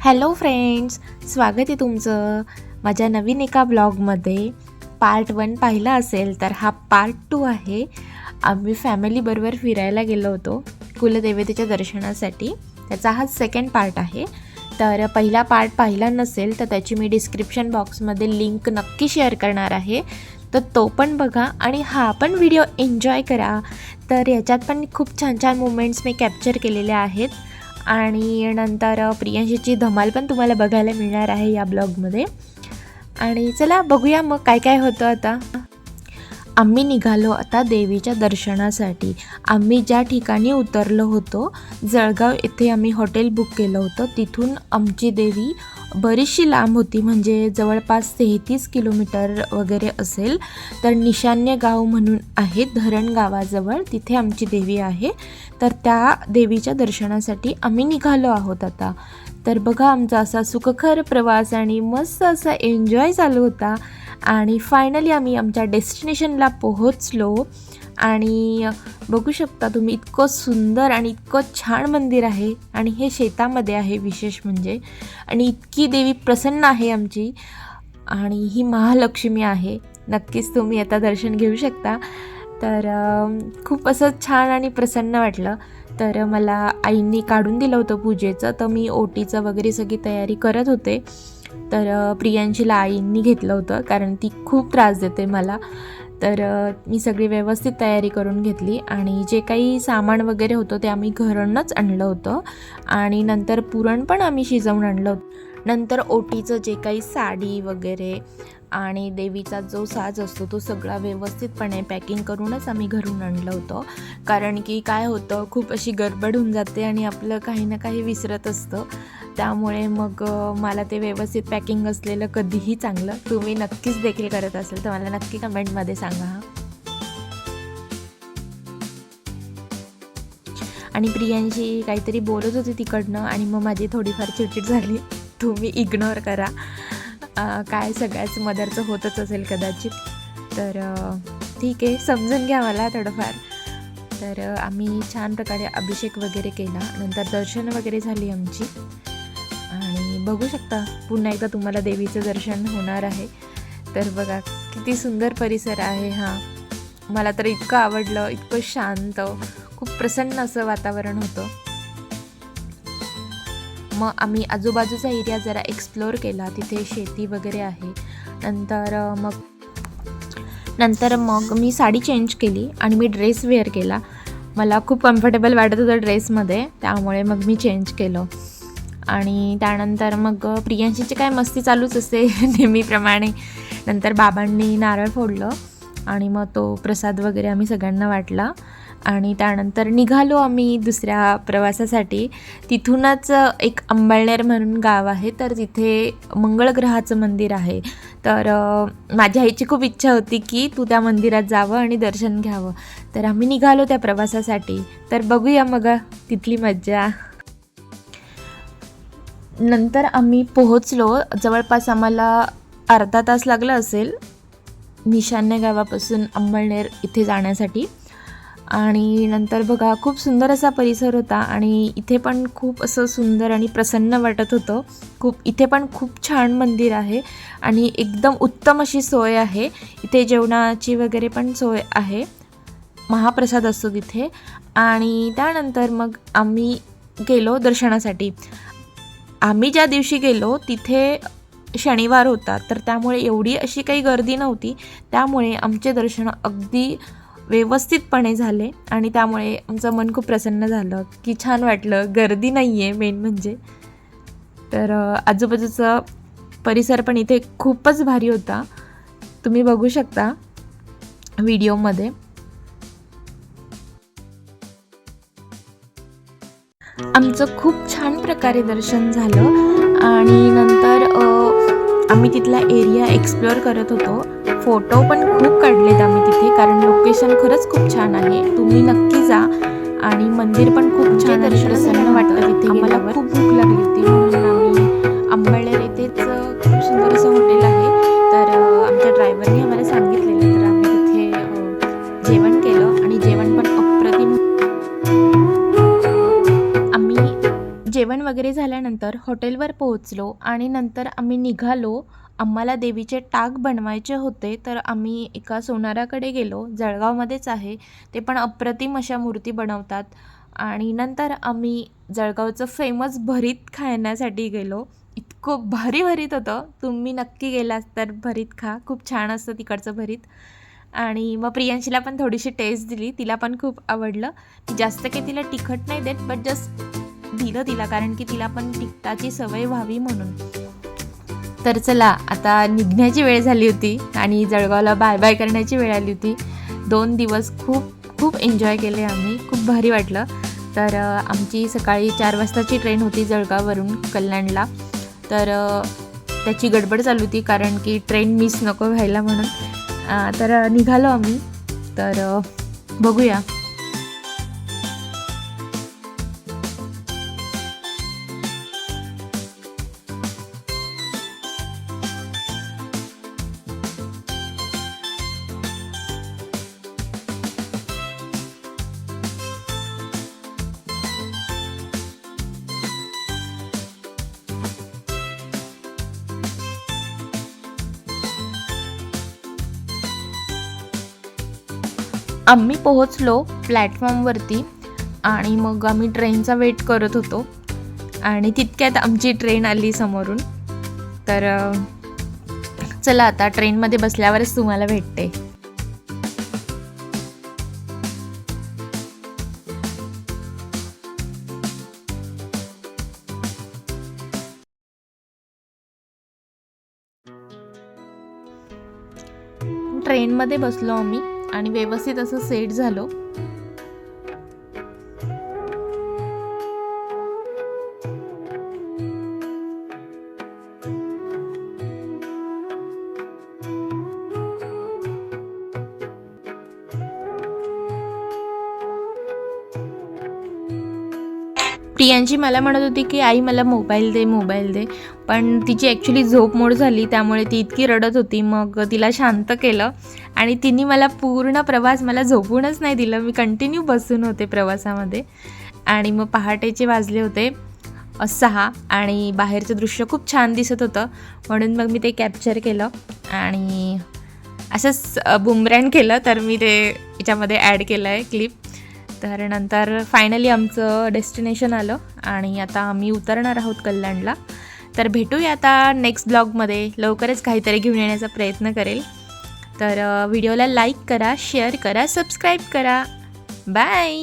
Hello friends स्वागत आहे तुमचं माझ्या नवीन एका ब्लॉगमध्ये. पार्ट वन पाहिला असेल तर हा पार्ट टू आहे. आम्ही फॅमिलीबरोबर फिरायला गेलो होतो कुलदेवतेच्या दर्शनासाठी. त्याचा हा सेकंड पार्ट आहे. तर पहिला पार्ट पाहिला नसेल तर त्याची मी डिस्क्रिप्शन बॉक्समध्ये लिंक नक्की शेअर करणार आहे. तर तो पण बघा आणि हा पण व्हिडिओ एन्जॉय करा. तर याच्यात पण खूप छान छान मुमेंट्स मी कॅप्चर केलेले आहेत. आणि नंतर प्रियांशीची धमाल पण तुम्हाला बघायला मिळणार आहे या ब्लॉगमध्ये. आणि चला बघूया मग काय काय होतं आता. आम्ही निघालो आता देवीच्या दर्शनासाठी. आम्ही ज्या ठिकाणी उतरलो होतो जळगाव येथे आम्ही हॉटेल बुक केलं होतं. तिथून आमची देवी बरीचशी लांब होती म्हणजे जवळपास तेहतीस किलोमीटर वगैरे असेल. तर निशान्य गाव म्हणून आहे धरण गावाजवळ तिथे आमची देवी आहे. तर त्या देवीच्या दर्शनासाठी आम्ही निघालो आहोत आता. तर बघा आमचा असा सुखकर प्रवास आणि मस्त असा एन्जॉय चालू होता. आणि फायनली आम्ही आमच्या डेस्टिनेशनला पोहोचलो. आणि बघू शकता तुम्ही इतकं सुंदर आणि इतकं छान मंदिर आहे आणि हे शेतामध्ये आहे विशेष म्हणजे. आणि इतकी देवी प्रसन्न आहे आमची. आणि ही महालक्ष्मी आहे. नक्कीच तुम्ही आता दर्शन घेऊ शकता. तर खूप असं छान आणि प्रसन्न वाटलं. तर मला आईंनी काढून दिलं होतं पूजेचं. तर मी ओटीचं वगैरे सगळी तयारी करत होते. तर प्रियांशीला आईंनी घेतलं होतं कारण ती खूप त्रास देते मला. तर मी सगळी व्यवस्थित तयारी करून घेतली आणि जे काही सामान वगैरे होतं ते आम्ही घरूनच आणलं होतं आणि नंतर पुरण पण आम्ही शिजवून आणलं होतं. नंतर ओटीचं जे काही साडी वगैरे आणि देवीचा जो साज असतो तो सगळा व्यवस्थितपणे पॅकिंग करूनच आम्ही घरून आणलं होतं. कारण की काय होतं खूप अशी गडबड होऊन जाते आणि आपलं काही ना काही विसरत असतं. त्यामुळे मग मला ते व्यवस्थित पॅकिंग असलेलं कधीही चांगलं. तुम्ही नक्कीच देखील करत असेल तर मला नक्की कमेंटमध्ये सांगा हा. आणि प्रियांशी काहीतरी बोलत होती तिकडनं आणि मग माझी थोडीफार चिडचिड झाली. तुम्ही इग्नोर करा. काय सगळ्याच मदरचं होतच असेल कदाचित. तर ठीक आहे समजून घ्या मला थोडंफार. तर आम्ही छान प्रकारे अभिषेक वगैरे केला. नंतर दर्शन वगैरे झाली आमची. आणि बघू शकता. पुन्हा एकदा तुम्हाला देवीचं दर्शन होणार आहे. तर बघा किती सुंदर परिसर आहे हा. मला तर इतकं आवडलं इतकं शांत खूप प्रसन्न असं वातावरण होतं. मग आम्ही आजूबाजूचा एरिया जरा एक्सप्लोअर केला. तिथे शेती वगैरे आहे. नंतर मग नंतर मग मी साडी चेंज केली आणि मी ड्रेस वेअर केला. मला खूप कम्फर्टेबल वाटत होतं ड्रेसमध्ये त्यामुळे मग मी चेंज केलं. आणि त्यानंतर मग प्रियांशीची काय मस्ती चालूच असते नेहमीप्रमाणे. नंतर बाबांनी नारळ फोडलं आणि मग तो प्रसाद वगैरे आम्ही सगळ्यांना वाटला. आणि त्यानंतर निघालो आम्ही दुसऱ्या प्रवासासाठी. तिथूनच एक अंबळनेर म्हणून गाव आहे. तर तिथे मंगळग्रहाचं मंदिर आहे. तर माझ्या आईची खूप इच्छा होती की तू त्या मंदिरात जावं आणि दर्शन घ्यावं. तर आम्ही निघालो त्या प्रवासासाठी. तर बघूया मग तिथली मज्जा. नंतर आम्ही पोहोचलो. जवळपास आम्हाला अर्धा तास लागला असेल निशान्य गावापासून अंबळनेर इथे जाण्यासाठी. आणि नंतर बघा खूप सुंदर असा परिसर होता आणि इथे पण खूप असं सुंदर आणि प्रसन्न वाटत होतं. खूप इथे पण खूप छान मंदिर आहे आणि एकदम उत्तम अशी सोय आहे. इथे जेवणाची वगैरे पण सोय आहे. महाप्रसाद असतो तिथे. आणि त्यानंतर मग आम्ही गेलो दर्शनासाठी. आम्ही ज्या दिवशी गेलो तिथे शनिवार होता. तर त्यामुळे एवढी अशी काही गर्दी नव्हती. त्यामुळे आमचे दर्शन अगदी व्यवस्थितपणे झाले आणि त्यामुळे आमचं मन खूप प्रसन्न झालं. की छान वाटलं. गर्दी नाही आहे मेन म्हणजे. तर आजूबाजूचा परिसर पण इथे खूपच भारी होता. तुम्ही बघू शकता व्हिडिओमध्ये आमचं खूप छान प्रकारे दर्शन झालं. आणि नंतर अ, आम्ही तिथला एरिया एक्सप्लोअर करत होतो. फोटो पण खूप काढलेत आम्ही तिथे कारण लोकेशन खरंच खूप छान आहे. तुम्ही नक्की जा. आणि मंदिर पण खूप छान प्रसन्न वाटतं तिथे आम्हाला खूप भूक लागली. जेवण वगैरे झाल्यानंतर हॉटेलवर पोहोचलो आणि नंतर आम्ही निघालो. आम्हाला देवीचे टाक बनवायचे होते तर आम्ही एका सोनाराकडे गेलो. जळगावमध्येच आहे. ते पण अप्रतिम अशा मूर्ती बनवतात. आणि नंतर आम्ही जळगावचं फेमस भरीत खाण्यासाठी गेलो. इतकं भारी भरीत होतं. तुम्ही नक्की गेलात तर भरीत खा. खूप छान असतं तिकडचं भरीत. आणि मग प्रियांशीला पण थोडीशी टेस्ट दिली. तिला पण खूप आवडलं. जास्त काही तिला तिखट नाही देत बट जस्ट दिलं तिला कारण की तिला पण तिखटाची सवय व्हावी म्हणून. तर चला आता निघण्याची वेळ झाली होती आणि जळगावला बाय बाय करण्याची वेळ आली होती. दोन दिवस खूप खूप एन्जॉय केले आम्ही. खूप भारी वाटलं. तर आमची सकाळी चार वाजताची ट्रेन होती जळगाववरून कल्याणला. तर त्याची गडबड चालू होती कारण की ट्रेन मिस नको व्हायला म्हणून. तर निघालो आम्ही. तर बघूया. आम्ही पोहोचलो प्लॅटफॉर्मवरती आणि मग आम्ही ट्रेनचा वेट करत होतो. आणि तितक्यात आमची ट्रेन आली समोरून. तर चला आता ट्रेनमध्ये बसल्यावरच तुम्हाला भेटते. ट्रेनमध्ये बसलो आम्ही. आणि व्यवस्थित असं सेट झालो. प्रियांशी मला म्हणत होती की आई मला मोबाईल दे मोबाईल दे. पण तिची ॲक्च्युली झोप मोड झाली त्यामुळे ती इतकी रडत होती. मग तिला शांत केलं आणि तिने मला पूर्ण प्रवास मला झोपूनच नाही दिलं. मी कंटिन्यू बसून होते प्रवासामध्ये. आणि मग पहाटेचे वाजले होते सहा. आणि बाहेरचं दृश्य खूप छान दिसत होतं. म्हणून मग मी ते कॅप्चर केलं आणि असंच बुमरॅन केलं. तर मी ते याच्यामध्ये ॲड केलं आहे क्लिप तर नंतर फायनली आमचं डेस्टिनेशन आलं आणि आता आम्ही उतरणार आहोत कल्याणला. तर भेटूया आता नेक्स्ट ब्लॉगमध्ये लवकरच काहीतरी घेऊन येण्याचा प्रयत्न करेल. तर व्हिडिओला लाईक करा शेअर करा सबस्क्राईब करा. बाय